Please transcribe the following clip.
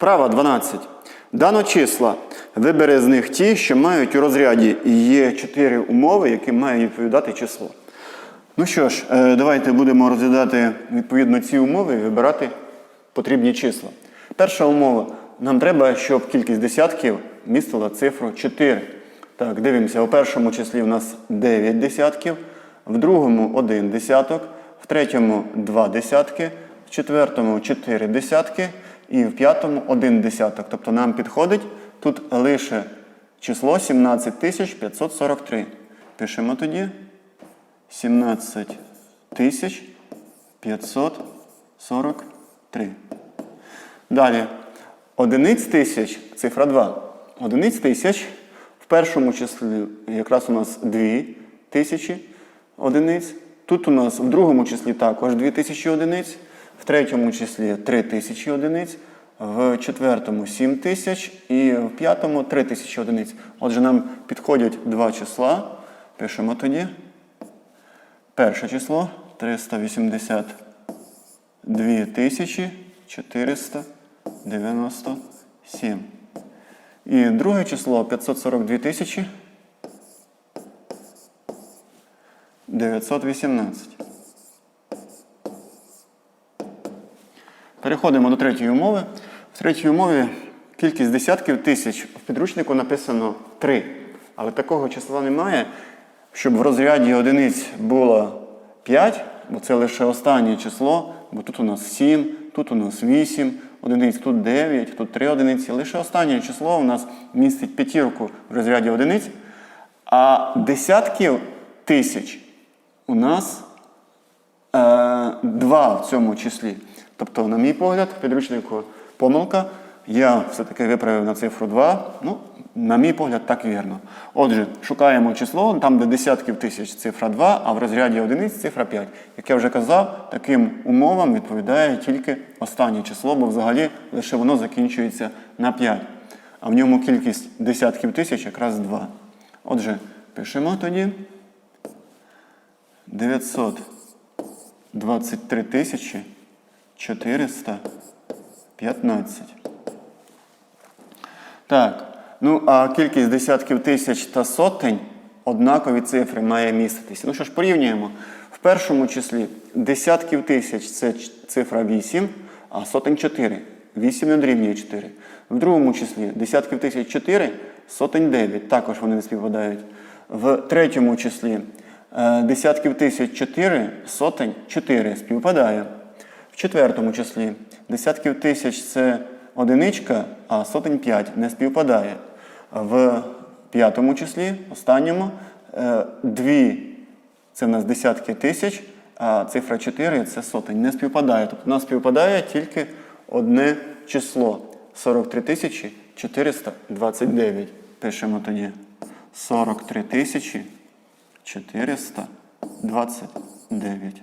Вправа 12. Дано числа. Вибери з них ті, що мають у розряді. І є чотири умови, які має відповідати число. Ну що ж, е, давайте будемо розглядати відповідно ці умови і вибирати потрібні числа. Перша умова. Нам треба, щоб кількість десятків містила цифру 4. Так, дивимося, у першому числі в нас 9 десятків, в другому 1 десяток, в третьому 2 десятки, в четвертому 4 десятки і в п'ятому 1 десяток. Тобто нам підходить тут лише число 17543. Пишемо тоді 17 543. Далі. Одиниць тисяч, цифра 2. Одиниць тисяч. В першому числі якраз у нас 2 тисячі одиниць. Тут у нас в другому числі також 2 тисячі одиниць, в третьому числі 3 тисячі одиниць, в четвертому 7 тисяч і в п'ятому 3 тисячі одиниць. Отже, нам підходять два числа. Пишемо тоді. Перше число 382 тисячі 497. І друге число 542 тисячі 918. Переходимо до третьої умови. В третій умові кількість десятків тисяч в підручнику написано 3. Але такого числа немає, щоб в розряді одиниць було 5, бо це лише останнє число, бо тут у нас 7, тут у нас 8 одиниць, тут 9, тут 3 одиниці. Лише останнє число у нас містить п'ятірку в розряді одиниць. А десятків тисяч у нас е, два в цьому числі. Тобто, на мій погляд, в підручнику помилка. Я все-таки виправив на цифру 2. Ну, на мій погляд, так вірно. Отже, шукаємо число, там, де десятків тисяч цифра 2, а в розряді одиниць цифра 5. Як я вже казав, таким умовам відповідає тільки останнє число, бо взагалі лише воно закінчується на 5. А в ньому кількість десятків тисяч якраз 2. Отже, пишемо тоді 923 тисячі 415. Так. Ну, а кількість десятків тисяч та сотень однакові цифри має міститися. Ну що ж, порівнюємо. В першому числі десятків тисяч це цифра 8, а сотень 4. 8 не дорівнює 4. В другому числі десятків тисяч 4, сотень 9. Також вони не співпадають. В третьому числі е, десятків тисяч 4, сотень 4 співпадає. Четвертому числі десятків тисяч це одиничка, а сотень 5 не співпадає. В п'ятому числі, останньому, е, дві це в нас десятки тисяч, а цифра 4 це сотень. Не співпадає. Тобто у нас співпадає тільки одне число 43 тисячі 429. Пишемо тоді 43 тисячі 429.